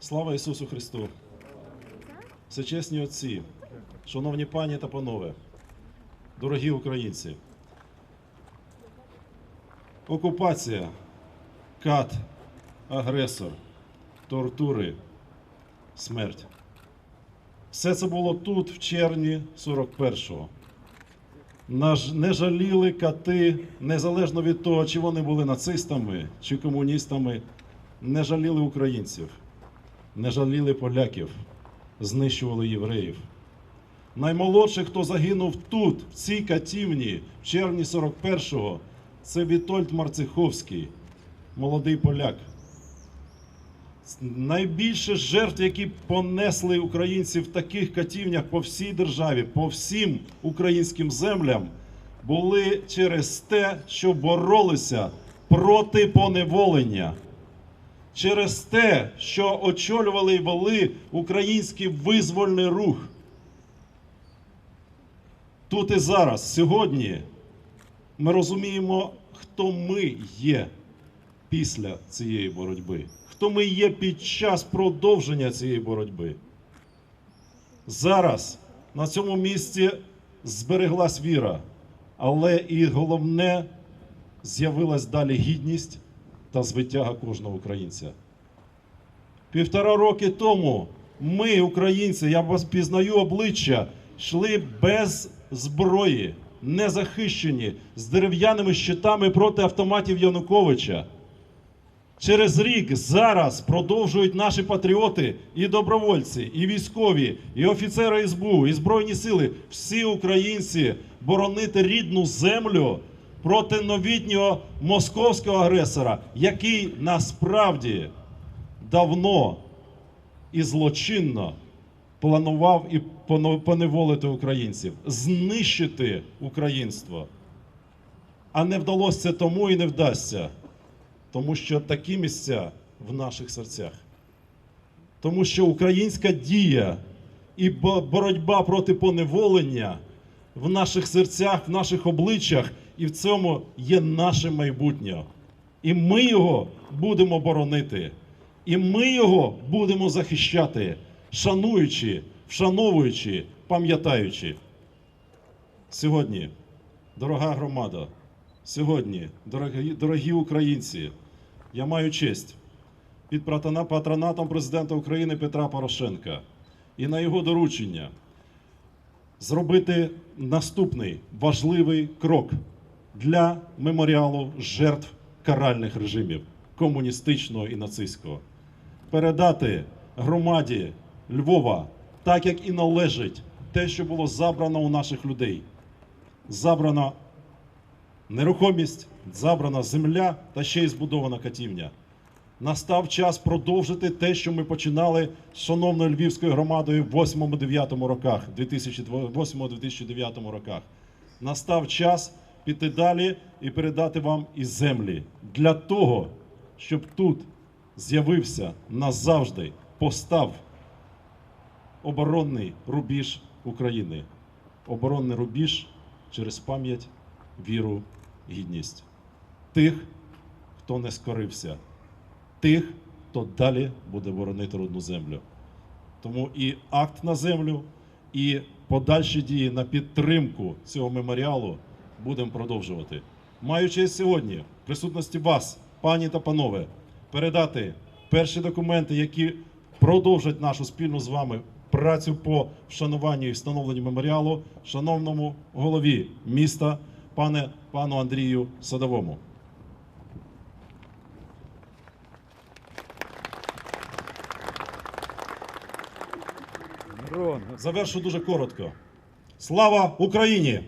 Слава Ісусу Христу! Всечесні отці, шановні пані та панове, дорогі українці. Окупація, кат, агресор, тортури, смерть. Все це було тут, в червні 41-го. Наж- Не жаліли кати, незалежно від того, чи вони були нацистами чи комуністами, не жаліли українців, не жаліли поляків, знищували євреїв. Наймолодший, хто загинув тут, в цій катівні, в червні 41-го, це Вітольд Марциховський, молодий поляк. Найбільше жертв, які понесли українці в таких катівнях по всій державі, по всім українським землям, були через те, що боролися проти поневолення, через те, що очолювали і вели український визвольний рух. Тут і зараз, сьогодні, ми розуміємо, хто ми є після цієї боротьби, хто ми є під час продовження цієї боротьби. Зараз на цьому місці збереглась віра, але і головне з'явилась далі гідність та звитяга кожного українця. Півтора роки тому ми, українці, я вас пізнаю обличчя, йшли без зброї, незахищені, з дерев'яними щитами проти автоматів Януковича. Через рік зараз продовжують наші патріоти і добровольці, і військові, і офіцери СБУ, і Збройні сили, всі українці боронити рідну землю проти новітнього московського агресора, який насправді давно і злочинно планував і поневолити українців, знищити українство. А не вдалося тому і не вдасться. Тому що такі місця в наших серцях. Тому що українська дія і боротьба проти поневолення в наших серцях, в наших обличчях, і в цьому є наше майбутнє. І ми його будемо боронити. І ми його будемо захищати, шануючи, вшановуючи, пам'ятаючи. Сьогодні, дорога громада, сьогодні, дорогі, дорогі українці, я маю честь під патронатом президента України Петра Порошенка і на його доручення зробити наступний важливий крок для меморіалу жертв каральних режимів комуністичного і нацистського. Передати громаді Львова так, як і належить, те, що було забрано у наших людей. Забрано нерухомість, забрана земля та ще й збудована катівня. Настав час продовжити те, що ми починали з шановною львівською громадою в 8-9 роках, 2008-2009 роках. Настав час піти далі і передати вам і землі для того, щоб тут з'явився назавжди, постав оборонний рубіж України. Оборонний рубіж через пам'ять, віру, гідність. Тих, хто не скорився, тих, хто далі буде боронити родну землю. Тому і акт на землю, і подальші дії на підтримку цього меморіалу будемо продовжувати. Маю честь сьогодні, в присутності вас, пані та панове, передати перші документи, які продовжать нашу спільну з вами працю по вшануванню і встановленню меморіалу, шановному голові міста, пане пану Андрію Садовому. Завершу дуже коротко. Слава Україні!